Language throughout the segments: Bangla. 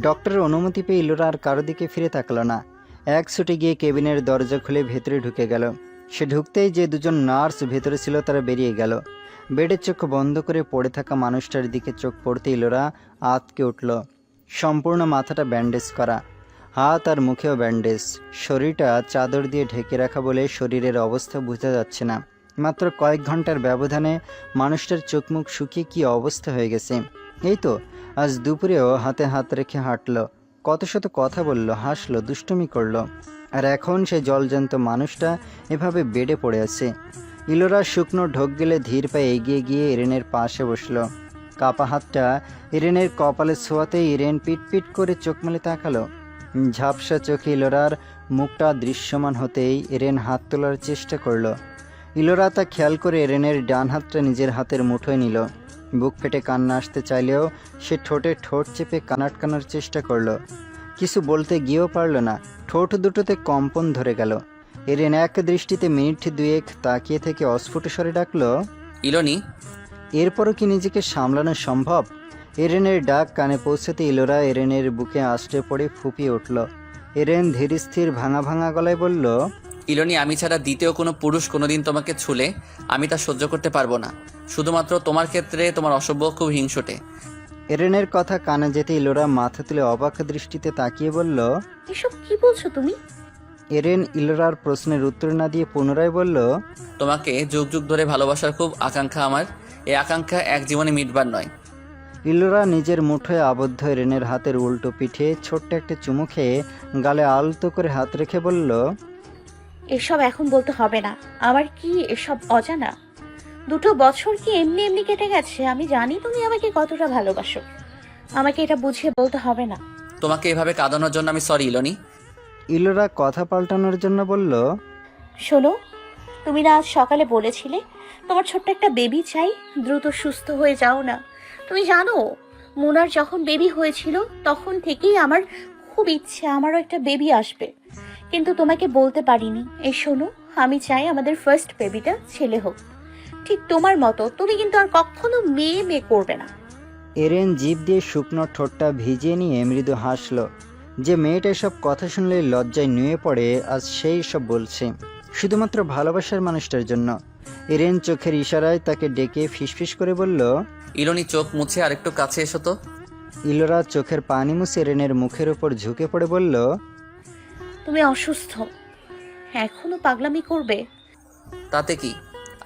ডক্টরের অনুমতি পেয়ে ইলোরা আর কারও দিকে ফিরে তাকালো না। এক ছুটে গিয়ে কেবিনের দরজা খুলে ভেতরে ঢুকে গেল। সে ঢুকতেই যে দুজন নার্স ভেতরে ছিল তারা বেরিয়ে গেল। বেডের চোখ বন্ধ করে পড়ে থাকা মানুষটার দিকে চোখ পড়তে ইলোরা আতকে উঠল। সম্পূর্ণ মাথাটা ব্যান্ডেজ করা। হাত আর মুখেও ব্যান্ডেজ। শরীরটা চাদর দিয়ে ঢেকে রাখা বলে শরীরের অবস্থা বোঝা যাচ্ছে না। মাত্র কয়েক ঘণ্টার ব্যবধানে মানুষটার চোখ মুখ শুকিয়ে কী অবস্থা হয়ে গেছে? এই তো, আজ দুপুরেও হাতে হাত রেখে হাঁটলো, কত শত কথা বলল, হাসলো, দুষ্টুমি করল। আর এখন সে জলজান্ত মানুষটা এভাবে বেডে পড়ে আছে। ইলোরা শুকনো ঢোক গেলে ধীর পায়ে এগিয়ে গিয়ে ইরেনের পাশে বসল। কাপা হাতটা ইরেনের কপালে ছোঁয়াতে ইরেন পিট পিট করে চোখ মেলে তাকালো। ঝাপসা চোখে ইলোরার মুখটা দৃশ্যমান হতেই ইরেন হাত তোলার চেষ্টা করল। ইলোরা তা খেয়াল করে এরেনের ডান হাতটা নিজের হাতের মুঠোয় নিল। বুক ফেটে কান্না আসতে চাইলেও সে ঠোঁটে ঠোঁট চেপে কানাট কানার চেষ্টা করল। কিছু বলতে গিয়েও পারল না। ঠোঁট দুটোতে কম্পন ধরে গেল। এরেন এক দৃষ্টিতে মিনিট দুয়েক তাকিয়ে থেকে অস্ফুট স্বরে ডাকল ইলনি। এরপরও কি নিজেকে সামলানো সম্ভব? এরেনের ডাক কানে পৌঁছাতে ইলোরা এরেনের বুকে আষ্টে পড়ে ফুপিয়ে উঠল। এরেন ধীর স্থির ভাঙা ভাঙা গলায় বলল ইলনি আমি ছাড়া দ্বিতীয় কোনো পুরুষ কোনোদিন তোমাকে ছুলে আমি তা সহ্য করতে পারব না। শুধুমাত্র তোমার ক্ষেত্রে তোমার অসভ্য খুব হিংসটে। এরেনের কথা কানে যেতে ইলোরা মাথা তুলে অবাক দৃষ্টিতে তাকিয়ে বলল এসব কি বলছো তুমি? এরেন ইলোরার প্রশ্নের উত্তর না দিয়ে পুনরায় বলল তোমাকে যুগ যুগ ধরে ভালোবাসার খুব আকাঙ্ক্ষা আমার। এই আকাঙ্ক্ষা এক জীবনে মিটবার নয়। ইলোরা নিজের মুঠোয় আবদ্ধ এরেনের হাতের উল্টো পিঠে ছোট্ট একটা চুমু খেয়ে গালে আলতো করে হাত রেখে বলল এসব এখন বলতে হবে না। আমার কি এসব অজানা? দুটো বছর কি এমনি এমনি কেটে গেছে? আমি জানি তুমি আমাকে কতটা ভালোবাসো। আমাকে এটা বুঝিয়ে বলতে হবে না। তোমাকে এভাবে কাঁদানোর জন্য আমি সরি ইলনি। ইলোরা কথা পাল্টানোর জন্য বলল শোনো তুমি না আজ সকালে বলেছিলে তোমার ছোট্ট একটা বেবি চাই দ্রুত সুস্থ হয়ে যাও না। তুমি জানো মোনার যখন বেবি হয়েছিল তখন থেকেই আমার খুব ইচ্ছে আমারও একটা বেবি আসবে। কিন্তু তোমাকে বলতে পারিনি। এই শোনো আমি চাই আমাদের ফার্স্ট বেবিটা ছেলে হোক। ঠিক তোমার মতো তুমি কিন্তু আর কখনো মেয়ে মেয়ে করবে না। এরেন জিভ দিয়ে শুকনো ঠোঁটটা ভিজিয়ে নিয়ে মৃদু হাসল। যে মেয়েটা এসব কথা শুনলে লজ্জায় নুয়ে পড়ে আজ সেই সব বলছে। শুধুমাত্র ভালোবাসার মানুষটার জন্য। এরেন চোখের ইশারায় তাকে ডেকে ফিসফিস করে বলল ইলনি চোখ মুছে আরেকটু কাছে এসো তো। ইলোরা চোখের পানি মুছে এরেনের মুখের ওপর ঝুঁকে পড়ে বলল তুমি অসুস্থ। এখনও পাগলামি করবে? তাতে কি?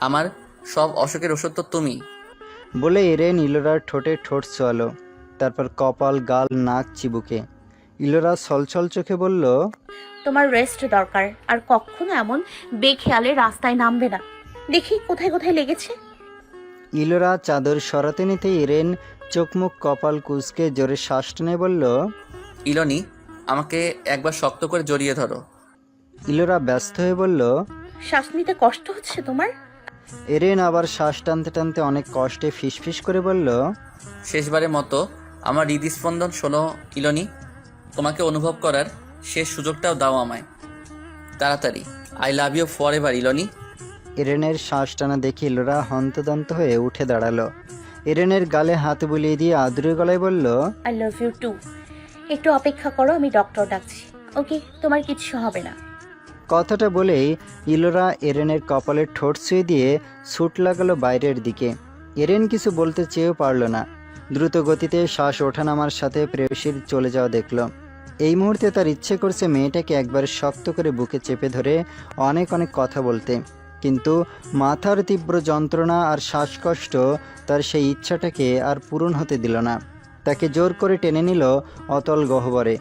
আমার সব অসুখের ওষুধ তো তুমি। বলে এরেন ইলোরার ঠোঁটে ঠোঁট ছোয়ালো তারপর কপাল গাল নাক চিবুকে। ইলোরা ছলছল চোখে বলল তোমার রেস্ট দরকার আর কখনো এমন বেখেয়ালে রাস্তায় নামবে না। দেখি কোথায় কোথায় লেগেছে। ইলোরা চাদর সরাতে নিতে ইরেন চোখ মুখ কপাল কুচকে জোরে শ্বাস টেনে বলল ইলনি আমাকে একবার শক্ত করে জড়িয়ে ধরো। ইলোরা ব্যস্ত হয়ে বলল শ্বাস নিতে কষ্ট হচ্ছে তোমার? এরেন আবার শ্বাস টানতে টানতে অনেক কষ্টে ফিসফিস করে বলল শেষবারের মতো আমার হৃদস্পন্দন শোনো ইলনি। তোমাকে অনুভব করার শেষ সুযোগটাও দাও আমায়। তাড়াতাড়ি। I love you forever ইলনি। এরেনের শ্বাস টানা দেখে ইলোরা হন্তদন্ত হয়ে উঠে দাঁড়াল। এরেনের গালে হাত বুলিয়ে দিয়ে আদুরে গলায় বলল আই লাভ ইউ টু একটু অপেক্ষা করো আমি ডক্টর ডাকছি। ওকে তোমার কিচ্ছু হবে না। কথাটা বলেই ইলোরা এরেনের কপালে ঠোঁট ছুঁয়ে দিয়ে ছুট লাগালো বাইরের দিকে। এরেন কিছু বলতে চেয়েও পারল না। দ্রুত গতিতে শ্বাস ওঠানামার সাথে প্রেয়সীর চলে যাওয়া দেখল। এই মুহূর্তে তার ইচ্ছে করছে মেয়েটাকে একবার শক্ত করে বুকে চেপে ধরে অনেক অনেক কথা বলতে। কিন্তু মাথার তীব্র যন্ত্রণা আর শ্বাসকষ্ট তার সেই ইচ্ছাটাকে আর পূরণ হতে দিল না। তাকে জোর করে টেনে নিল অতল গহ্বরে।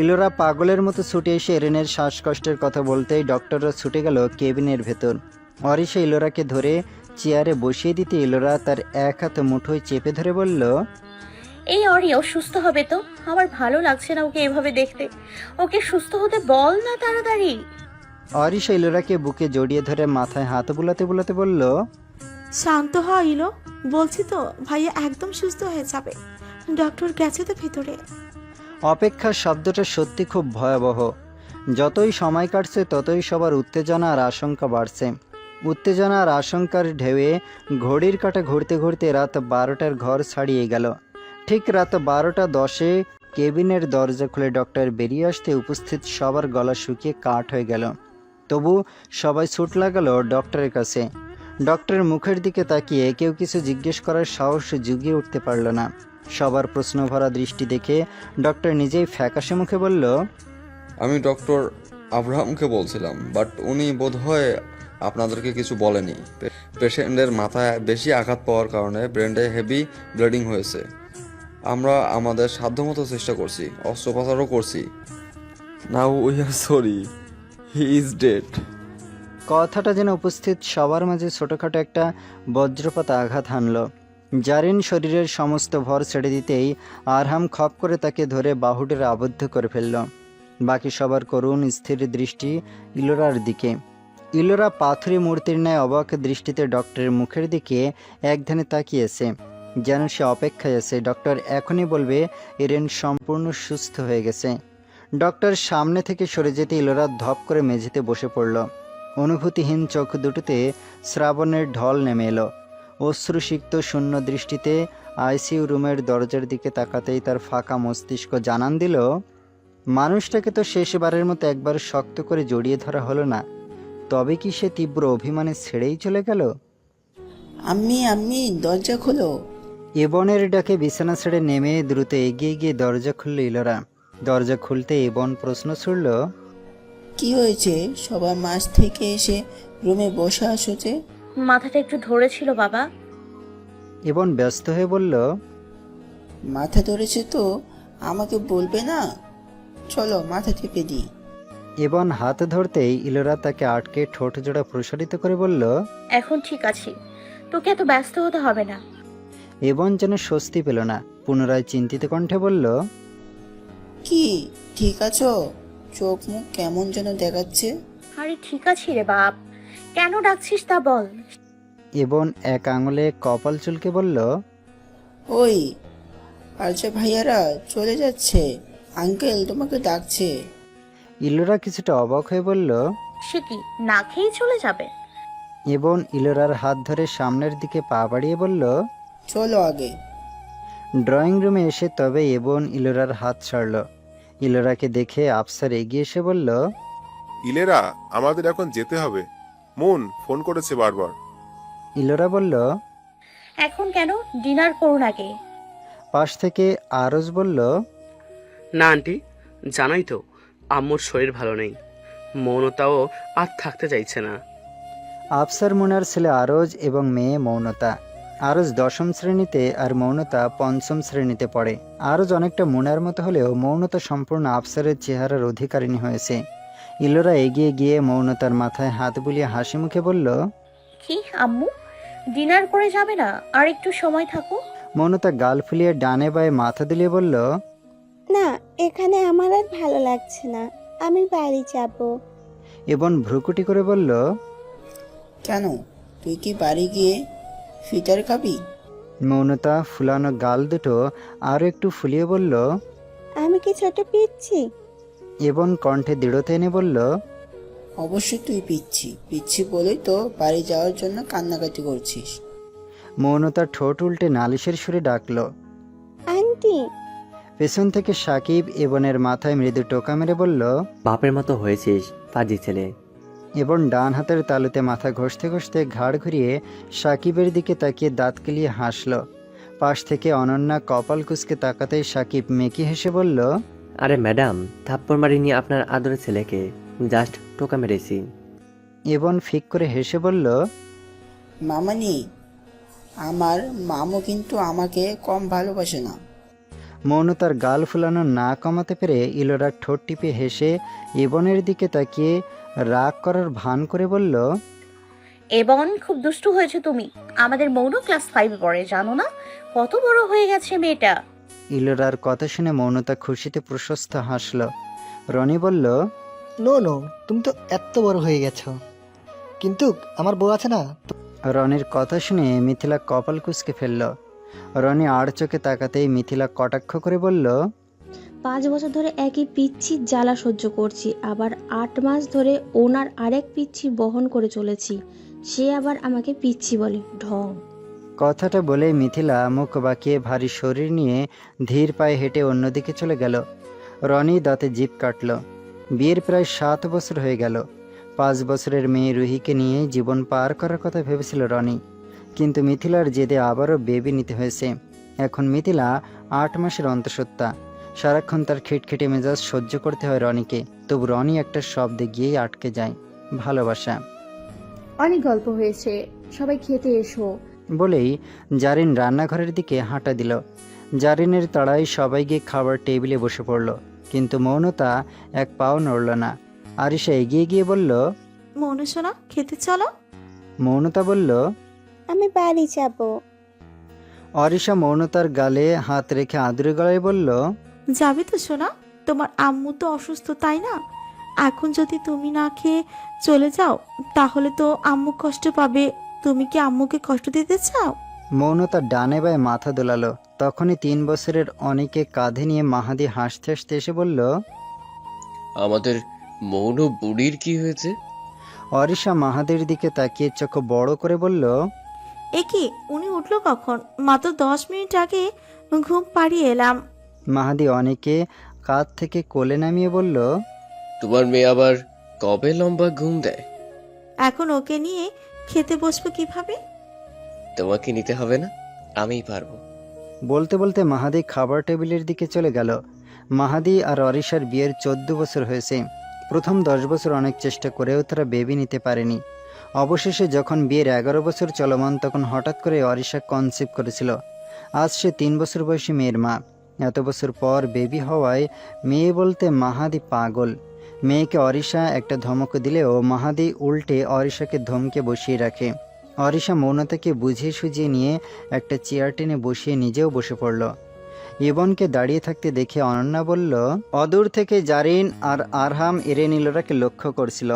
ইলোরা পাগলের মতো ছুটে এসে এরেনের শ্বাসকষ্টের কথা বলতেই ডক্টররা ছুটে গেল কেবিনের ভেতর। অরিশা ইলোরাকে ধরে চেয়ারে বসিয়ে দিতে ইলোরা তার এক হাত মুঠোয় চেপে ধরে বলল এই অরি ও সুস্থ হবে তো? আমার ভালো লাগছে না ওকে এভাবে দেখতে। ওকে সুস্থ হতে বল না তাড়াতাড়ি। অরিশা ইলোরাকে বুকে জড়িয়ে ধরে মাথায় হাত বুলাতে বুলাতে বলল শান্ত হ ইলো। বলছি তো ভাইয়া একদম সুস্থ হয়ে যাবে। ডক্টর গেছে তো ভিতরে। অপেক্ষার শব্দটা সত্যি খুব ভয়াবহ। যতই সময় কাটছে, ততই সবার উত্তেজনা আর আশঙ্কা বাড়ছে। উত্তেজনা আর আশঙ্কার ঢেউয়ে ঘড়ির কাঁটা ঘুরতে ঘুরতে রাত বারোটার ঘর ছাড়িয়ে গেল। ঠিক রাত বারোটা দশে কেবিনের দরজা খুলে ডক্টর বেরিয়ে আসতে উপস্থিত সবার গলা শুকিয়ে কাঠ হয়ে গেল। তবু সবাই ছুট লাগালো ডক্টরের কাছে। ডক্টরের মুখের দিকে তাকিয়ে কেউ কিছু জিজ্ঞেস করার সাহস জুগিয়ে উঠতে পারল না। সবার প্রশ্নভরা দৃষ্টি দেখে ডক্টর নিজেই ফ্যাকাশে মুখে বলল আমি ডক্টর আব্রাহামকে বলছিলাম বাট উনি বোধহয় আপনাদেরকে কিছু বলেনি। পেশেন্টের মাথায় বেশি আঘাত পাওয়ার কারণে ব্রেন্ডে হেভি ব্লিডিং হয়েছে। আমরা আমাদের সাধ্যমতো চেষ্টা করছি অস্ত্রোপচারও করছি। Now we are sorry he is dead কথাটা যেন উপস্থিত সবার মাঝে ছোটোখাটো একটা বজ্রপাত আঘাত হানল। জারিন শরীরের সমস্ত ভর ছেড়ে দিতেই আরহাম খপ করে তাকে ধরে বাহুডের আবদ্ধ করে ফেলল। বাকি সবার করুণ স্থির দৃষ্টি ইলোরার দিকে। ইলোরা পাথরি মূর্তির ন্যায় অবাক দৃষ্টিতে ডক্টরের মুখের দিকে একধানে তাকিয়েছে। যেন সে অপেক্ষায় আছে, ডক্টর এখনই বলবে, এরেন সম্পূর্ণ সুস্থ হয়ে গেছে। ডক্টর সামনে থেকে সরে যেতে ইলোরা ধপ করে মেঝেতে বসে পড়ল। অনুভূতিহীন চোখ দুটোতে শ্রাবণের ঢল নেমে এলো। অশ্রুসিক্ত শূন্য দৃষ্টিতে আইসিইউ রুমের দরজার দিকে তাকাতেই তার ফাঁকা মস্তিষ্ক জানান দিল মানুষটাকে তো শেষবারের মতো একবার শক্ত করে জড়িয়ে ধরা হলো না। তবে কি সে তীব্র অভিমানে ছেড়েই চলে গেল? আম্মি আম্মি দরজা খোলো। এবনের ডাকে বিছানা ছেড়ে নেমে দ্রুত এগিয়ে গিয়ে দরজা খুলল ইলোরা। দরজা খুলতে এবন প্রশ্ন ছুড়ল কি হয়েছে? সবার মাঝ থেকে এসে রুমে বসে আসো যে? মাথাটা একটু ধরেছিল বাবা। এবন ব্যস্ত হয়ে বলল মাথা ধরেছে তো আমাকে বলবে না? চলো মাথা টেপে দিই। এবন হাত ধরতেই ইলোরা তাকে আটকে ঠোঁট জোড়া প্রসারিত করে বলল এখন ঠিক আছে। তোকে এত ব্যস্ত হতে হবে না। এবন যেন স্বস্তি পেল না পুনরায় চিন্তিত কণ্ঠে বলল কি? ঠিক আছো? চোখ মুখ কেমন যেন দেখাচ্ছে? আরে ঠিক আছে রে বাপ। কেন ডাকছিস তা বল। এবন এক আঙুলে কপাল চুলকে বলল ওই আলচা ভাইয়ারা চলে যাচ্ছে। আঙ্কেল তোমাকে ডাকছে। ইলোরা কিছুটা অবাক হয়ে বলল সে কি না খেয়েই চলে যাবে? এবন ইলোরার হাত ধরে সামনের দিকে পা বাড়িয়ে বলল চলো আগে। ড্রয়িং রুমে এসে তবে এবন ইলোরার হাত ছাড়ল। ইলোরাকে দেখে আফসার এগিয়ে এসে বলল ইলেরা আমাদের এখন যেতে হবে। মন ফোন করেছে বারবার। ইলোরা বলল এখন কেন? ডিনার করুন আগে। পাশ থেকে আরজ বলল না আন্টি জানাই তো আম্মুর শরীর ভালো নেই। মৌনতাও আর থাকতে চাইছে না। আফসার মুনার ছেলে আরজ এবং মেয়ে মৌনতা। আরজ দশম শ্রেণীতে আর মৌনতা পঞ্চম শ্রেণীতে পড়ে। আরজ অনেকটা মুনার মতো হলেও মৌনতা সম্পূর্ণ আফসারের চেহারার অধিকারিণী হয়েছে। ইলোরা এগিয়ে গিয়ে মৌনতার মাথায় হাত বুলিয়ে হাসি মুখে বলল কি আম্মু? ডিনার করে যাবে না? আর একটু সময় থাকো। মৌনতা গাল ফুলিয়ে ডানে বায়ে মাথা দুলিয়ে বলল না এখানে আমার আর ভালো লাগছে না। আমি বাড়ি যাব। এবং ভ্রুকুটি করে বলল কেন? তুই কি বাড়ি গিয়ে ফিটার খাবি? মৌনতা ফুলানো গাল দুটো আরও একটু ফুলিয়ে বলল আমি কি ছোট পিচ্ছি? এবং কণ্ঠে দৃঢ়তা এনে বলল অবশ্যই তুই পিচ্ছি। পিচ্ছি বলেই তো বাড়ি যাওয়ার জন্য কান্নাকাটি করছিস। মৌনতা ঠোঁট উল্টে নালিশের সুরে ডাকল আন্টি। পেছন থেকে সাকিব এবনের মাথায় মৃদু টোকা মেরে বলল বাপের মতো হয়েছিস পাজি ছেলে। এবং ডান হাতের তালুতে মাথা ঘষতে ঘষতে ঘাড় ঘুরিয়ে সাকিবের দিকে তাকিয়ে দাঁত কেলিয়ে হাসল। পাশ থেকে অনন্যা কপাল কুচকে তাকাতেই সাকিব মেকি হেসে বলল আরে ম্যাডাম থাপ্পড় মারিনি আপনার আদরের ছেলেকে। জাস্ট টোকা মেরেছি। এবং ফিক করে হেসে বলল মামানি আমার মামু কিন্তু আমাকে কম ভালোবাসে না। মৌনতার গাল ফুলানো না কমাতে পেরে ইলোরা ঠোঁট টিপে হেসে এবনের দিকে তাকিয়ে রাগ করার ভান করে বলল এবং খুব দুষ্টু হয়েছে তুমি। আমাদের মৌন ক্লাস ফাইভে পড়ে জানো না? কত বড় হয়ে গেছে মেয়েটা। ইলোরার কথা শুনে মৌনতা খুশিতে প্রশস্ত হাসল। রনি বলল নো নো তুমি তো এত বড় হয়ে গেছো। কিন্তু আমার বউ আছে না? রনির কথা শুনে মিথিলা কপাল কুচকে ফেলল। রনি আড় চোখে তাকাতেই মিথিলা কটাক্ষ করে বলল পাঁচ বছর ধরে একই পিচ্ছির জ্বালা সহ্য করছি আবার আট মাস ধরে ওনার আরেক পিচ্ছি বহন করে চলেছি। সে আবার আমাকে পিচ্ছি বলে ঢং। কথাটা বলে মিথিলা মুখ বাঁকিয়ে ভারী শরীর নিয়ে ধীর পায়ে হেঁটে অন্যদিকে চলে গেল। রনি দাঁতে জিপ কাটল। বিয়ের প্রায় সাত বছর হয়ে গেল। পাঁচ বছরের মেয়ে রুহিকে নিয়ে জীবন পার করার কথা ভেবেছিল রনি। কিন্তু মিথিলার জেদে আবারও বেবি নিতে হয়েছে। এখন মিথিলা আট মাসের অন্তঃসত্ত্বা। সারাক্ষণ তার খিটখিটে মেজাজ সহ্য করতে হয় রনিকে। তবু রনি একটা শব্দে গিয়েই আটকে যায়। ভালোবাসা। অনেক গল্প হয়েছে। সবাই খেতে এসো। বলেই জারিন রান্নাঘরের দিকে হাঁটা দিল। জারিনের তাড়াই সবাই গিয়ে খাবার টেবিলে বসে পড়ল কিন্তু মৌনতা এক পাও নড়ল না। আরিশা এগিয়ে গিয়ে বলল মনু শোনা খেতে চলো? মৌনতা বলল আমি বাড়ি যাব। অরিশা মৌনতার গালে হাত রেখে আদুরে গলায় বলল যাবে তো শোনা তোমার আম্মু তো অসুস্থ তাই না? এখন যদি তুমি না খেয়ে চলে যাও তাহলে তো আম্মু কষ্ট পাবে। তুমি কি আম্মুকে কষ্ট দিতে চাও? মৌনতা ডানে বায়ে মাথা দোলালো। তখনই তিন বছরের অনেকে কাঁধে নিয়ে মাহাদি হাসতে হাসতে এসে বলল আমাদের মৌন বুড়ির কি হয়েছে? অরিশা মাহাদের দিকে তাকিয়ে চোখ বড় করে বলল এ কি উনি উঠল কখন? মাত্র দশ মিনিট আগে ঘুম পাড়িয়ে এলাম। মাহাদি অনেকে কাঁধ থেকে কোলে নামিয়ে বলল তোমার মেয়ে আবার কবে লম্বা ঘুম দেয়? এখন ওকে নিয়ে খেতে বসবো কীভাবে? তোমাকে নিতে হবে না আমিই পারব। বলতে বলতে মাহাদি খাবার টেবিলের দিকে চলে গেল। মাহাদি আর অরিশার বিয়ের চোদ্দ বছর হয়েছে। প্রথম দশ বছর অনেক চেষ্টা করেও তারা বেবি নিতে পারেনি। অবশেষে যখন বিয়ের এগারো বছর চলমান তখন হঠাৎ করে অরিশা কনসেপ্ট করেছিল। আজ সে তিন বছর বয়সী মেয়ের মা। এত বছর পর বেবি হওয়ায় মেয়ে বলতে মাহাদি পাগল। মেয়েকে অরিশা একটা ধমক দিলেও মাহাদি উল্টে অরিশাকে ধমকে বসিয়ে রাখে। অরিশা মৌনতাকে বুঝিয়ে সুঝিয়ে নিয়ে একটা চেয়ার টেনে বসিয়ে নিজেও বসে পড়ল। ইবনকে দাঁড়িয়ে থাকতে দেখে অনন্যা বলল, অদূর থেকে জারিন আর আরহাম এরেনিলোরাকে লক্ষ্য করছিল।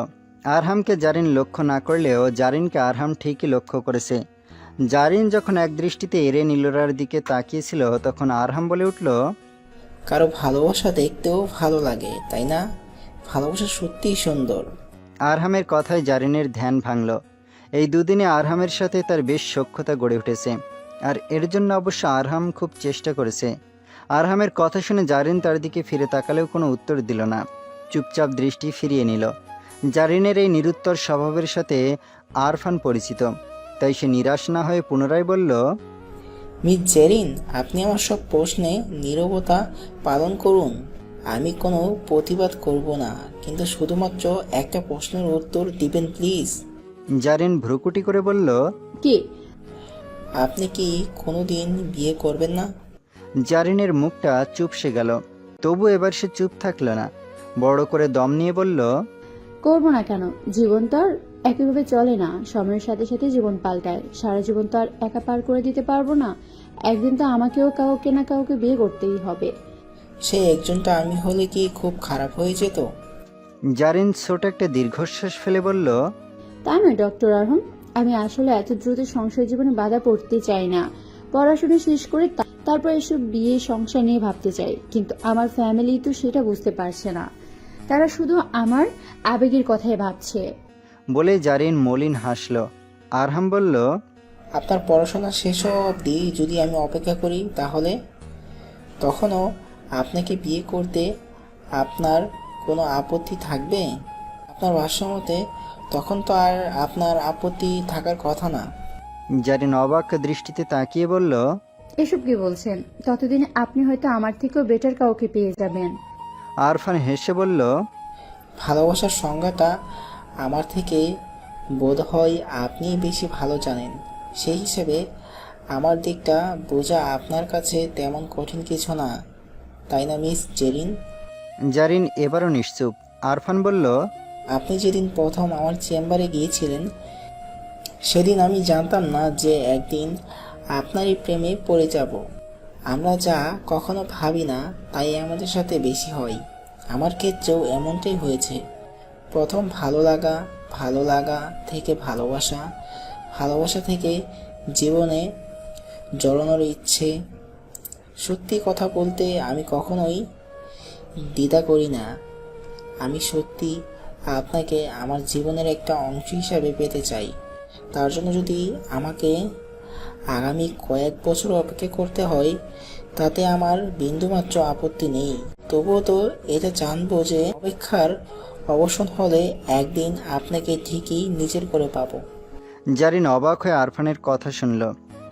আরহামকে জারিন লক্ষ্য না করলেও জারিনকে আরহাম ঠিকই লক্ষ্য করেছে। জারিন যখন এক দৃষ্টিতে এরেনিলোরার দিকে তাকিয়েছিল, তখন আরহাম বলে উঠল, কারও ভালোবাসা দেখতেও ভালো লাগে, তাই না? ভালোবাসা সত্যিই সুন্দর। আরহামের কথায় জারিনের ধ্যান ভাঙল। এই দুদিনে আরহামের সাথে তার বেশ সক্ষতা গড়ে উঠেছে। আর এর জন্য অবশ্য আরহাম খুব চেষ্টা করেছে। আরহামের কথা শুনে জারিন তার দিকে ফিরে তাকালেও কোনো উত্তর দিল না। চুপচাপ দৃষ্টি ফিরিয়ে নিল। জারিনের এই নিরুত্তর স্বভাবের সাথে আরফান পরিচিত। তাই সে নিরাশ না হয়ে পুনরায় বলল মিস জেরিন আপনি আমার সব প্রশ্নে নীরবতা পালন করুন। আমি কোনো প্রতিবাদ করব না কিন্তু শুধুমাত্র একটা প্রশ্নের উত্তর দিবেন প্লিজ জারিন ভ্রুকুটি করে বলল কি? আপনি কি কোনোদিন বিয়ে করবেন না? জারিনের মুখটা চুপসে গেল। তবু এবার সে চুপ থাকল না। বড় করে দম নিয়ে বলল করব না কেন? জীবন তো আর একইভাবে চলে না। সময়ের সাথে সাথে জীবন পাল্টায়। সারা জীবন তো আর একা পার করে দিতে পারব না। একদিন তো আমাকেও কাউকে না কাউকে বিয়ে করতেই হবে। সে একজনটা আমি হলে কি খুব খারাপ হয়ে যেত? জারিন ছোট একটা দীর্ঘশ্বাস ফেলে বলল তা নয় ডক্টর আরহম। আমি আসলে এত দ্রুত সংসার জীবনে বাধা পড়তে চাই না। পড়াশোনা শেষ করে তা- তারপর এসব বিয়ে সংসার নিয়ে ভাবতে চাই। কিন্তু আমার ফ্যামিলি তো সেটা বুঝতে পারছে না। তারা শুধু আমার আবেগের কথাই ভাবছে। বলে জারিন মলিন হাসল। আরহাম বলল আপনার পড়াশোনা শেষ অবধি যদি আমি অপেক্ষা করি তাহলে? তখনও আপনাকে বিয়ে করতে আপনার কোনো আপত্তি থাকবে? আপনার ভাষ্যমতে তখন তো আর আপনার আপত্তি থাকার কথা না। জারিন অবাক দৃষ্টিতে তাকিয়ে বলল এসব কি বলছেন? ততদিনে আপনি হয়তো আমার থেকেও বেটার কাউকে পেয়ে যাবেন। আরফান হেসে বলল ভালোবাসার সংজ্ঞাটা আমার থেকে বোধ হয় আপনি বেশি ভালো জানেন। সেই হিসেবে আমার দিকটা বোঝা আপনার কাছে তেমন কঠিন কিছু না। তাই না মিস জেরিন। জারিন এবারও নিশ্চুপ। আরফান বলল আপনি যেদিন প্রথম আমার চেম্বারে গিয়েছিলেন সেদিন আমি জানতাম না যে একদিন আপনারই প্রেমে পড়ে যাব। আমরা যা কখনো ভাবি না তাই আমাদের সাথে বেশি হয়। আমার ক্ষেত্রেও এমনটাই হয়েছে। প্রথম ভালো লাগা ভালো লাগা থেকে ভালোবাসা ভালোবাসা থেকে জীবনে জড়ানোর ইচ্ছে সত্যি কথা বলতে আমি কখনোই দ্বিধা করি না। আমি সত্যি আপনাকে আমার জীবনের একটা অংশ হিসাবে পেতে চাই। তার জন্য যদি আমাকে আগামী কয়েক বছর অপেক্ষা করতে হয়, তাতে আমার বিন্দুমাত্র আপত্তি নেই। তবুও তো এটা জানব যে অপেক্ষার অবসান হলে একদিন আপনাকে ঠিকই নিজের করে পাবো। জারিন অবাক হয়ে আরফানের কথা শুনল,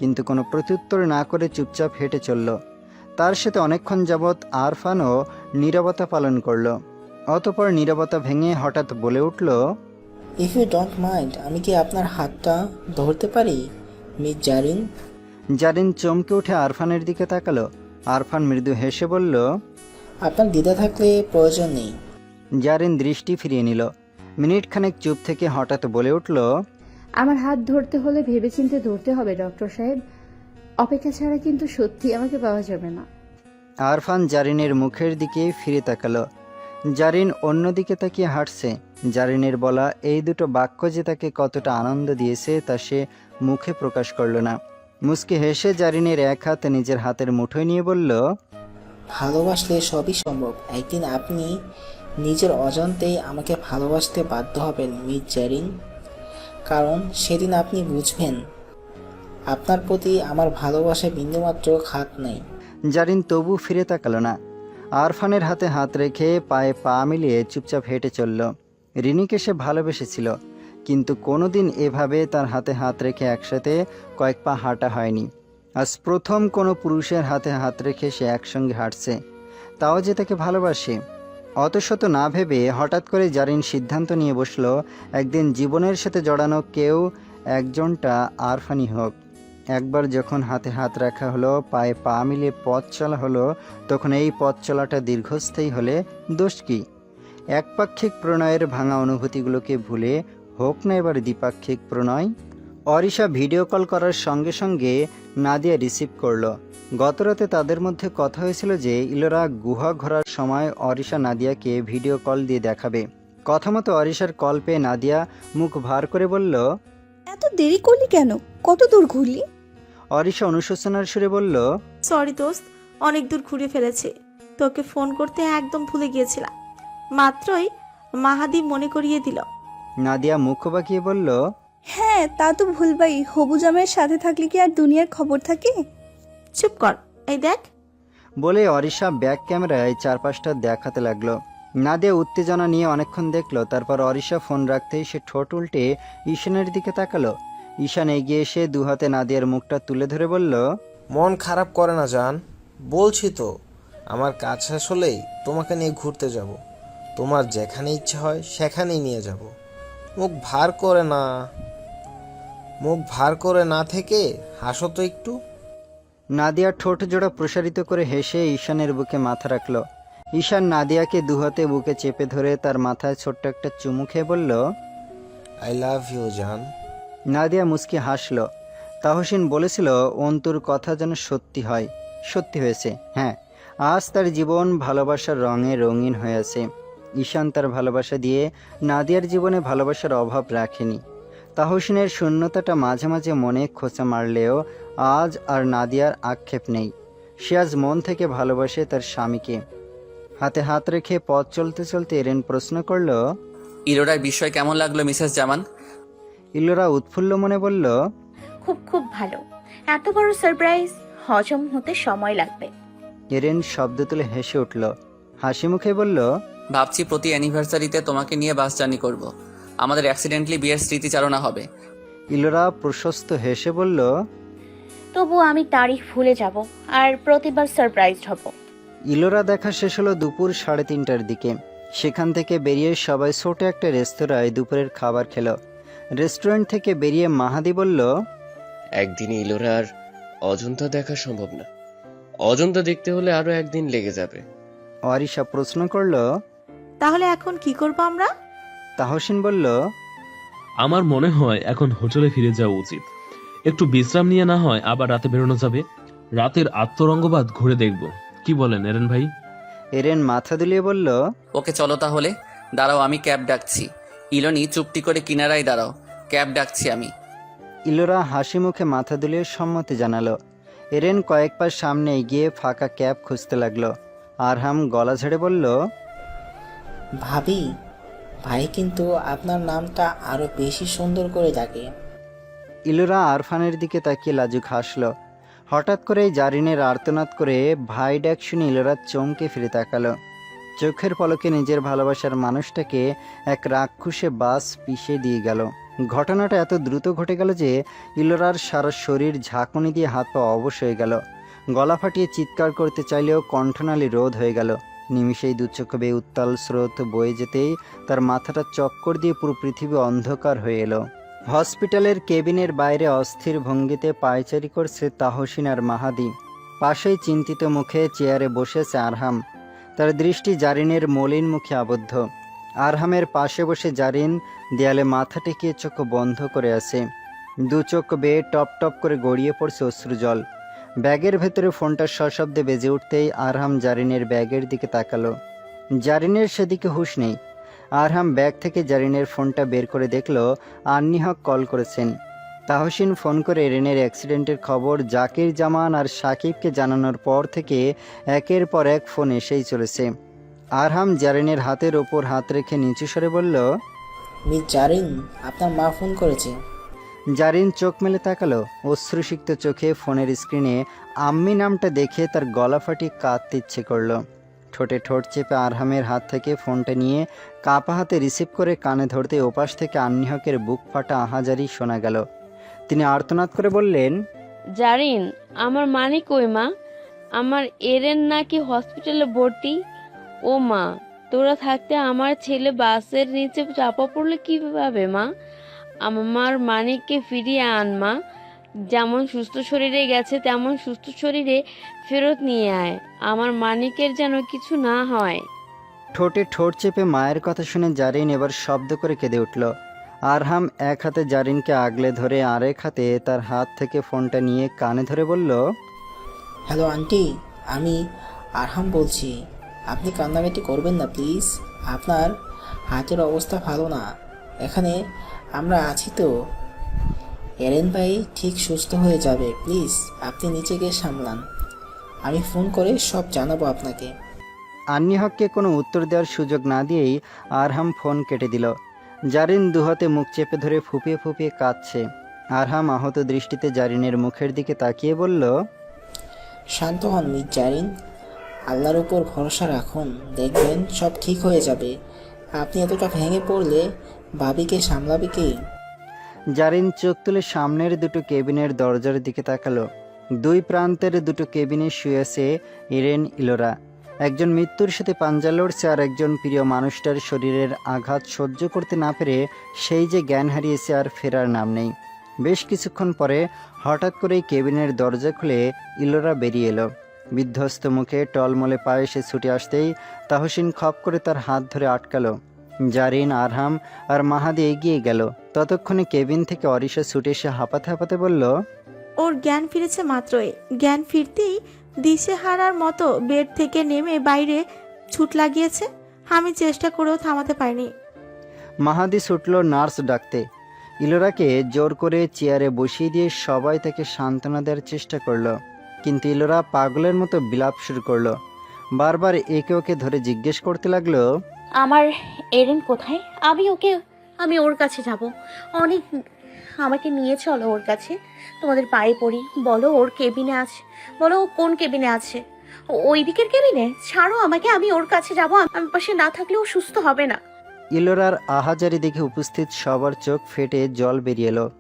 কিন্তু কোনো প্রত্যুত্তর না করে চুপচাপ হেঁটে চলল। তার সাথে অনেকক্ষণ যাবৎ আরফানও নীরবতা পালন করল। অতপর নীরবতা ভেঙে হঠাৎ বলে উঠল ইফ ইউ ডোন্ট মাইন্ড আমি কি আপনার হাতটা ধরতে পারি মিস জারিন? জারিন চমকে উঠে আরফানের দিকে তাকালো। আরফান মৃদু হেসে বলল আপনার দ্বিধা থাকলে প্রয়োজন নেই। জারিন দৃষ্টি ফিরিয়ে নিল। মিনিটখানেক চুপ থেকে হঠাৎ বলে উঠল আমার হাত ধরতে হলে ভেবেচিন্তে ধরতে হবে ডক্টর সাহেব। অপেক্ষা ছাড়া কিন্তু সত্যি আমাকে পাওয়া যাবে না। আরফান জারিনের মুখের দিকে ফিরে তাকালো। জারিন অন্যদিকে তাকিয়ে হাঁটছে। জারিনের বলা এই দুটো বাক্য যে তাকে কতটা আনন্দ দিয়েছে তা সে মুখে প্রকাশ করল না। মুসকে হেসে জারিনের এক হাত নিজের হাতের মুঠোয় নিয়ে বলল ভালোবাসলে সবই সম্ভব। একদিন আপনি নিজের অজান্তেই আমাকে ভালোবাসতে বাধ্য হবেন মিস জারিন। কারণ সেদিন আপনি বুঝবেন আপনার প্রতি আমার ভালোবাসা বিন্দুমাত্র খাত নেই। জারিন তবু ফিরে তাকালো না। আরফানের হাতে হাত রেখে পায়ে পা মিলিয়ে চুপচাপ হেঁটে চলল। রিনিকে সে ভালোবেসেছিল, কিন্তু কোনোদিন এভাবে তার হাতে হাত রেখে একসাথে কয়েক পা হাঁটা হয়নি। আজ প্রথম কোনো পুরুষের হাতে হাত রেখে সে একসঙ্গে হাঁটছে। তাও যে তাকে ভালোবাসে। অত শত না ভেবে হঠাৎ করে জারিন সিদ্ধান্ত নিয়ে বসল, একদিন জীবনের সাথে জড়ানো কেউ একজনটা আরফানি হোক। একবার যখন হাতে হাত রাখা হলো, পায়ে পা মিলিয়ে পথ চলা হলো, তখন এই পথ চলাটা দীর্ঘস্থায়ী হলে দোষ কি? একপাক্ষিক প্রণয়ের ভাঙা অনুভূতিগুলোকে ভুলে হোক না এবার দ্বিপাক্ষিক প্রণয়। অরিশা ভিডিও কল করার সঙ্গে সঙ্গে নাদিয়া রিসিভ করল। গতরাতে তাদের মধ্যে কথা হয়েছিল যে, ইলোরা গুহা ঘোরার সময় অরিশা নাদিয়াকে ভিডিও কল দিয়ে দেখাবে। কথা মতো অরিশার কল পেয়ে নাদিয়া মুখ ভার করে বলল, এত দেরি করলি কেন? কত দূর ঘুরলি? অরিশা অনুশোচনার সুরে বলল সরি দোস্ত অনেক দূর ঘুরে ফেলেছি। তোকে ফোন করতে একদম ভুলে গিয়েছিলাম। মাত্রই মাহাদি মনে করিয়ে দিল। নাদিয়া মুখ বাঁকিয়ে বলল হ্যাঁ তা তো ভুলবাই হবু জামাইয়ের সাথে থাকলে কি আর দুনিয়ার খবর থাকে? চুপ কর এই দেখ। বলে অরিশা ব্যাক ক্যামেরায় চারপাশটা দেখাতে লাগল। নাদিয়া উত্তেজনা নিয়ে অনেকক্ষণ দেখল তারপর অরিশা ফোন রাখতেই সে ঠোঁট উল্টে ঈশানের দিকে তাকালো। ঈশান এগিয়ে এসে দু হাতে নাদিয়ার মুখটা তুলে ধরে বলল মন খারাপ করে না জান। বলছি তো আমার কাজ শেষ হলেই তোমাকে নিয়ে ঘুরতে যাব। তোমার যেখানে ইচ্ছা হয় সেখানেই নিয়ে যাব। মুখ ভার করে না মুখ ভার করে না থেকে হাসো তো একটু। নাদিয়া ঠোঁট জোড়া প্রসারিত করে হেসে ঈশানের বুকে মাথা রাখল। ঈশান নাদিয়াকে দুহাতে বুকে চেপে ধরে তার মাথায় ছোট্ট একটা চুমু খেয়ে বলল আই লাভ ইউ জান। নাদিয়া মুস্কি হাসল। তাহসিন বলেছিল, অন্তুর কথা যেন সত্যি হয়, সত্যি হয়েছে হ্যাঁ। আজ তার জীবন ভালোবাসার রঙে রঙিন হয়ে আছে। ঈশান তার ভালোবাসা দিয়ে নাদিয়ার জীবনে ভালোবাসার অভাব রাখেনি। তাহসিনের শূন্যতাটা মাঝে মাঝে মনে খোঁচা মারলেও আজ আর নাদিয়ার আক্ষেপ নেই। সে আজ মন থেকে ভালোবাসে তার স্বামীকে। হাতে হাত রেখে পথ চলতে চলতে এরেন প্রশ্ন করল ইলোরার বিষয় কেমন লাগল, মিসেস জামান? ইলোরা উৎফুল্ল মনে বলল খুব খুব ভালো। এত বড় সারপ্রাইজ হজম হতে সময় লাগবে। এরেন শব্দ তুলে হেসে উঠল। হাসি মুখে বলল ভাবছি প্রতি অ্যানিভার্সারিতে তোমাকে নিয়ে বাস জার্নি করব। আমাদের অ্যাক্সিডেন্টলি বিয়ের স্মৃতিচারণা হবে। ইলোরা প্রশস্ত হেসে বলল তবু আমি তারিখ ভুলে যাব আর প্রতিবার সারপ্রাইজড হব। ইলোরা দেখা শেষ হলো দুপুর সাড়ে তিনটার দিকে। সেখান থেকে বেরিয়ে সবাই ছোট একটা রেস্তোরাঁয় দুপুরের খাবার খেলো। রেস্টুরেন্ট থেকে বেরিয়ে মাহাদি বলল একদিনে ইলোরা আর অজন্তা দেখা সম্ভব না। অজন্তা দেখতে হলে আরও একদিন লেগে যাবে। অরিশা প্রশ্ন করল তাহলে এখন কি করব আমরা? তাহসিন বলল আমার মনে হয় এখন হোটেলে ফিরে যাওয়া উচিত। একটু বিশ্রাম নিয়ে না হয় আবার রাতে বেরোনো যাবে? রাতের আত্মরঙ্গবাদ ঘুরে দেখব। কি বলেন এরেন ভাই? এরেন মাথা দুলিয়ে বলল ওকে চলো তাহলে। দাঁড়াও আমি ক্যাব ডাকছি। ইলোনি চুপটি করে কিনারায় দাঁড়াও। ক্যাব ডাকছি আমি। ইলোরা হাসি মুখে মাথা দুলিয়ে সম্মতি জানালো। এরেন কয়েক পা সামনে এগিয়ে ফাঁকা ক্যাব খুঁজতে লাগল। আরহাম গলা ঝেড়ে বলল ভাবি ভাই কিন্তু আপনার নামটা আরও বেশি সুন্দর করে ডাকে। ইলোরা আরফানের দিকে তাকিয়ে লাজুক হাসল। হঠাৎ করে জারিনের আর্তনাদ করে ভাই ডাক শুনে ইলোরা চমকে ফিরে তাকালো। চোখের পলকে নিজের ভালোবাসার মানুষটাকে এক রাক্ষসে বাস পিষে দিয়ে গেল। ঘটনাটা এত দ্রুত ঘটে গেল যে ইলোরার সারা শরীর ঝাঁকুনি দিয়ে হাত পা অবশ হয়ে গেল। গলা ফাটিয়ে চিৎকার করতে চাইলেও কণ্ঠনালী রোধ হয়ে গেল। নিমিষেই দুচোখ বেয়ে উত্তাল স্রোত বয়ে যেতেই তার মাথাটা চক্কর দিয়ে পুরো পৃথিবী অন্ধকার হয়ে এলো। হসপিটালের কেবিনের বাইরে অস্থির ভঙ্গিতে পায়চারি করছে তাহসিন আর মাহাদি। পাশেই চিন্তিত মুখে চেয়ারে বসেছে আরহাম। তার দৃষ্টি জারিনের মলিন মুখে আবদ্ধ। আরহামের পাশে বসে জারিন দেয়ালে মাথা টেকিয়ে চোখ বন্ধ করে আছে। দু চোখ বেয়ে টপ টপ করে গড়িয়ে পড়ছে অশ্রুজল ব্যাগের ভেতরে ফোনটা সশব্দে বেজে উঠতেই আরহাম জারিনের ব্যাগের দিকে তাকালো। জারিনের সেদিকে হুঁশ নেই। আরহাম ব্যাগ থেকে জারিনের ফোনটা বের করে দেখল আন্নি হক কল করেছেন। তাহসিন ফোন করে রেনের অ্যাক্সিডেন্টের খবর জাকির জামান আর সাকিবকে জানানোর পর থেকে একের পর এক ফোন এসেই চলেছে। আরহাম জারিনের হাতের ওপর হাত রেখে নিচু স্বরে বলল মিস জারিন আপনার মা ফোন করেছে। জারিন চোখ মেলে তাকালো অশ্রুসিক্ত চোখে ফোনের স্ক্রিনে আম্মি নামটা দেখে তার গলা ফাটি কাঁদতে ইচ্ছে করল। ঠোঁটে ঠোঁট চেপে আরহামের হাত থেকে ফোনটা নিয়ে কাপা হাতে রিসিভ করে কানে ধরতে ওপাশ থেকে আন্নিহকের বুক ফাটা আহাজারি শোনা গেল। তিনি আর্তনাদ করে বললেন জারিন আমার মানে কই মা? আমার এরেন নাকি হসপিটালে ভর্তি? ও মা তোরা থাকতে আমার ছেলে বাসের নিচে চাপা পড়লে কীভাবে মা? আমার মানিককে ফিরিয়ে আন মা। যেমন সুস্থ শরীরে গেছে তেমন সুস্থ শরীরে ফেরত নিয়ে আয়। আমার মানিকের যেন কিছু না হয়। ঠোঁটে ঠোঁট চেপে মায়ের কথা শুনে জারিন এবার শব্দ করে কেঁদে উঠল। আরহাম এক হাতে জারিনকে আগলে ধরে আরেক হাতে তার হাত থেকে ফোনটা নিয়ে কানে ধরে বলল হ্যালো আন্টি আমি আরহাম বলছি। আপনি কান্নাকাটি করবেন না প্লিজ। আপনার হাতের অবস্থা ভালো না। এখানে আমরা আছি তো। এরেন ভাই ঠিক সুস্থ হয়ে যাবে প্লিজ। আপনি নিচে গিয়ে সামলান। আমি ফোন করে সব জানাব আপনাকে। আন্নি হককে কোনো উত্তর দেওয়ার সুযোগ না দিয়েই আরহাম ফোন কেটে দিল। জারিন দুহাতে মুখ চেপে ধরে ফুপিয়ে ফুপিয়ে কাঁদছে। আরহাম আহত দৃষ্টিতে জারিনের মুখের দিকে তাকিয়ে বলল শান্ত হন মিস জারিন। আল্লাহর উপর ভরসা রাখুন। দেখবেন সব ঠিক হয়ে যাবে। আপনি এতটা ভেঙে পড়লে ভাবিকে সামলাবে কে? জারিন চোখ তুলে সামনের দুটো কেবিনের দরজার দিকে তাকালো। দুই প্রান্তের দুটো কেবিনে শুয়েছে ইরেন ইলোরা। একজন মৃত্যুর সাথে পাঞ্জা লড়ছে আর একজন প্রিয় মানুষটার শরীরের আঘাত সহ্য করতে না পেরে সেই যে জ্ঞান হারিয়েছে আর ফেরার নাম নেই। বেশ কিছুক্ষণ পরে হঠাৎ করেই কেবিনের দরজা খুলে ইলোরা বেরিয়ে এলো। বিধ্বস্ত মুখে টলমলে পায়ে সে ছুটে আসতেই তাহসিন খপ করে তার হাত ধরে আটকালো। জারিন, আরহাম আর মাহাদি এগিয়ে গেল। ততক্ষণে কেবিন থেকে অরিশা ছুটে এসে হাঁপাতে হাঁপাতে বলল, ওর জ্ঞান ফিরেছে মাত্রই। জ্ঞান ফিরতেই দিশে হারার মতো বেড থেকে নেমে বাইরে ছুট লাগিয়েছে। আমি চেষ্টা করেও থামাতে পারিনি। মাহাদি ছুটল নার্স ডাকতে। ইলোরাকে জোর করে চেয়ারে বসিয়ে দিয়ে সবাই তাকে সান্ত্বনা দেওয়ার চেষ্টা করল। কিন্তু ইলোরা পাগলের মতো বিলাপ শুরু করল। বারবার একে ওকে ধরে জিজ্ঞেস করতে লাগল আমার এরেন কোথায়? আমি ওকে আমি ওর কাছে যাব। অনেক আমাকে নিয়ে চলো ওর কাছে। তোমাদের পায়ে পড়ি। বলো ওর কেবিনে আছে। বলো ও কোন কেবিনে আছে? ও- ওই দিকের কেবিনে? ছাড়ো আমাকে আমি ওর কাছে যাব। আমি পাশে না থাকলে ও সুস্থ হবে না। ইলোরার আহাজারি দেখে উপস্থিত সবার চোখ ফেটে জল বেরিয়ে এলো।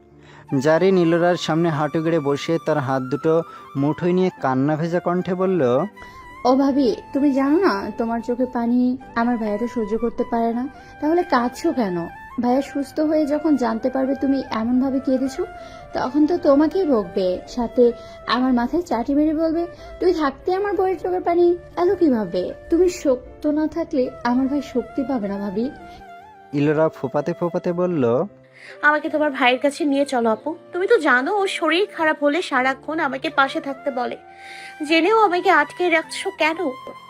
জারিন ইলোরার সামনে হাঁটু গেড়ে বসে তার হাত দুটো মুঠোয় নিয়ে কান্না ভেজা কণ্ঠে বলল ও ভাবি তুমি জানো না তোমার চোখে পানি আমার ভাইয়াটা সহ্য করতে পারে না। তাহলে কাঁদছো কেন? ভাইয়া সুস্থ হয়ে যখন জানতে পারবে তুমি এমনভাবে কেঁদেছো তখন তো তোমাকেই বকবে। সাথে আমার মাথায় চাটি মেরে বলবে তুই থাকতে আমার বইয়ের চোখের পানি এলো কীভাবে? তুমি শক্ত না থাকলে আমার ভাই শক্তি পাবে না ভাবি। ইলোরা ফোপাতে ফোপাতে বলল আমাকে তোমার ভাইয়ের কাছে নিয়ে চলো আপু। তুমি তো জানো ওর শরীর খারাপ হলে সারাক্ষণ আমাকে পাশে থাকতে বলে। জেনেও আমাকে আটকে রাখছো কেন?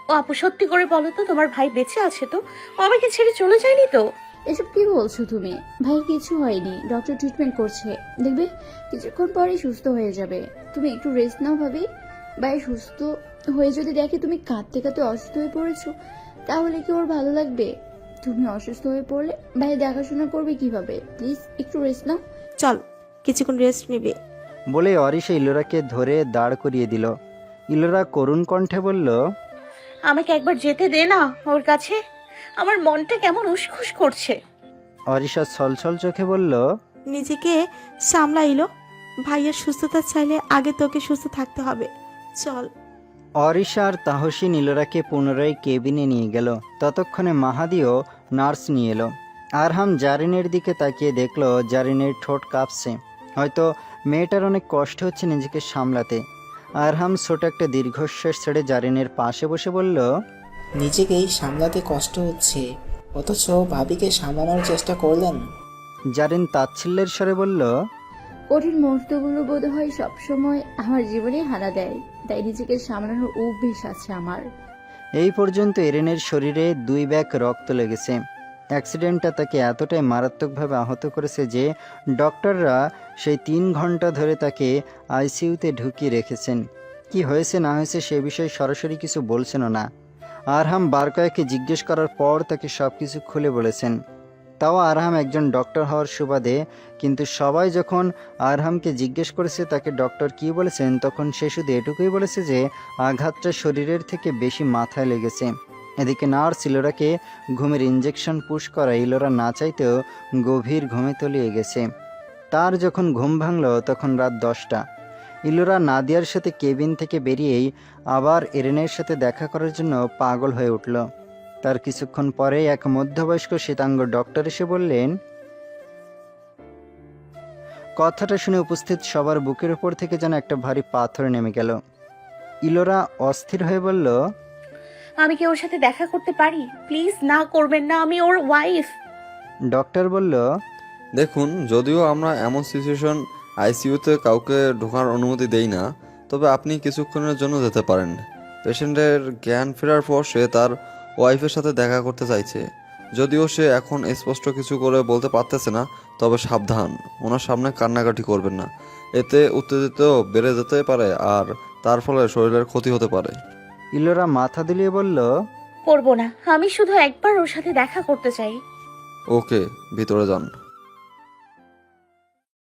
ও আপু সত্যি করে বলো তো তোমার ভাই বেঁচে আছে তো? ও আমাকে ছেড়ে চলে যায়নি তো? এসব কি বলছো তুমি? ভাইয়ের কিছু হয়নি। ডক্টর ট্রিটমেন্ট করছে। দেখবে কিছুক্ষণ পরেই সুস্থ হয়ে যাবে। তুমি একটু রেস্ট নাও ভাবি। ভাই সুস্থ হয়ে যদি দেখে তুমি কাঁদতে কাঁদতে অসুস্থ হয়ে পড়েছো তাহলে কি ওর ভালো লাগবে? তুমি অসুস্থ হয়ে পড়লে ভাই দেখাশোনা করবে কীভাবে? প্লিজ একটু রেস্ট নাও। চল কিছুক্ষণ রেস্ট নেবে। বলে অরিশা ইলোরাকে ধরে দাঁড় করিয়ে দিল। ইলোরা করুণ কণ্ঠে বলল আমাকে একবার যেতে দে না ওর কাছে। আমার মনটা কেমন উসখুস করছে। অরিশা ছলছল চোখে বলল নিজেকে সামলাইলো। ভাইয়ের সুস্থতা চাইলে আগে তোকে সুস্থ থাকতে হবে। চল। অরিশা আর তাহসিন ইলোরাকে পুনরায় কেবিনে নিয়ে গেল। ততক্ষণে মাহাদিও নার্স নিয়ে এলো। আরহাম জারিনের দিকে তাকিয়ে দেখল জারিনের ঠোঁট কাঁপছে। হয়তো মেয়েটার অনেক কষ্ট হচ্ছে নিজেকে সামলাতে। আরহাম ছোট একটা দীর্ঘশ্বাস ছেড়ে জারিনের পাশে বসে বলল নিজেকেই সামলাতে কষ্ট হচ্ছে। অথচ ভাবিকে সামলানোর চেষ্টা করলেন। জারিন তাচ্ছিল্যের স্বরে বলল কঠিন মুহূর্তগুলো বোধ হয় সবসময় আমার জীবনে হানা দেয়। তাই নিজেকে সামলানোর অভ্যেস আছে আমার। এই পর্যন্ত এরেনের শরীরে দুই ব্যাগ রক্ত লেগেছে। অ্যাক্সিডেন্টটা তাকে এতটাই মারাত্মকভাবে আহত করেছে যে ডক্টররা সেই তিন ঘণ্টা ধরে তাকে আইসিইউতে ঢুকিয়ে রেখেছেন। কি হয়েছে না হয়েছে সে বিষয়ে সরাসরি কিছু বলছেনও না। আরহাম বার কয়েককে জিজ্ঞেস করার পর তাকে সব কিছু খুলে বলেছেন। তাও আরহাম একজন ডক্টর হওয়ার সুবাদে, কিন্তু সবাই যখন আরহামকে জিজ্ঞেস করেছে তাকে ডক্টর কি বলেছেন, তখন সে শুধু এটুকুই বলেছে যে, আঘাতটা শরীরের থেকে বেশি মাথায় লেগেছে। এদিকে নার্স ইলোরাকে ঘুমের ইঞ্জেকশন পুশ করা ইলোরা না চাইতেও গভীর ঘুমে তলিয়ে গেছে। তার যখন ঘুম ভাঙল, তখন রাত দশটা। ইলোরা নাদিয়ার সাথে কেবিন থেকে বেরিয়েই আবার এরেনের সাথে দেখা করার জন্য পাগল হয়ে উঠল। তার কিছুক্ষণ পরে এক মধ্যবয়স্ক শ্বেতাঙ্গ ডক্টর এসে বললেন কথাটা শুনে উপস্থিত সবার বুকের উপর থেকে যেন একটা ভারী পাথর নেমে গেল। ইলোরা অস্থির হয়ে বলল আমি কি ওর সাথে দেখা করতে পারি? প্লিজ না করবেন না আমি ওর ওয়াইফ ডক্টর বলল দেখুন যদিও আমরা এমন সিচুয়েশন আইসিইউতে কাউকে ঢোকার অনুমতি দেই না তবে আপনি কিছুক্ষণের জন্য যেতে পারেন। পেশেন্টের জ্ঞান ফেরার পর সে তার ওয়াইফের সাথে দেখা করতে চাইছে। যদিও সে এখন স্পষ্ট কিছু করে বলতে পারতেছে না তবে সাবধান ওনার সামনে কান্নাকাটি করবেন না। এতে উত্তেজিত বেড়ে যেতে পারে আর তার ফলে শরীরের ক্ষতি হতে পারে। ইলোরা মাথা দুলিয়ে বলল করব না আমি শুধু একবার ওর সাথে দেখা করতে চাই। ওকে ভিতরে যান।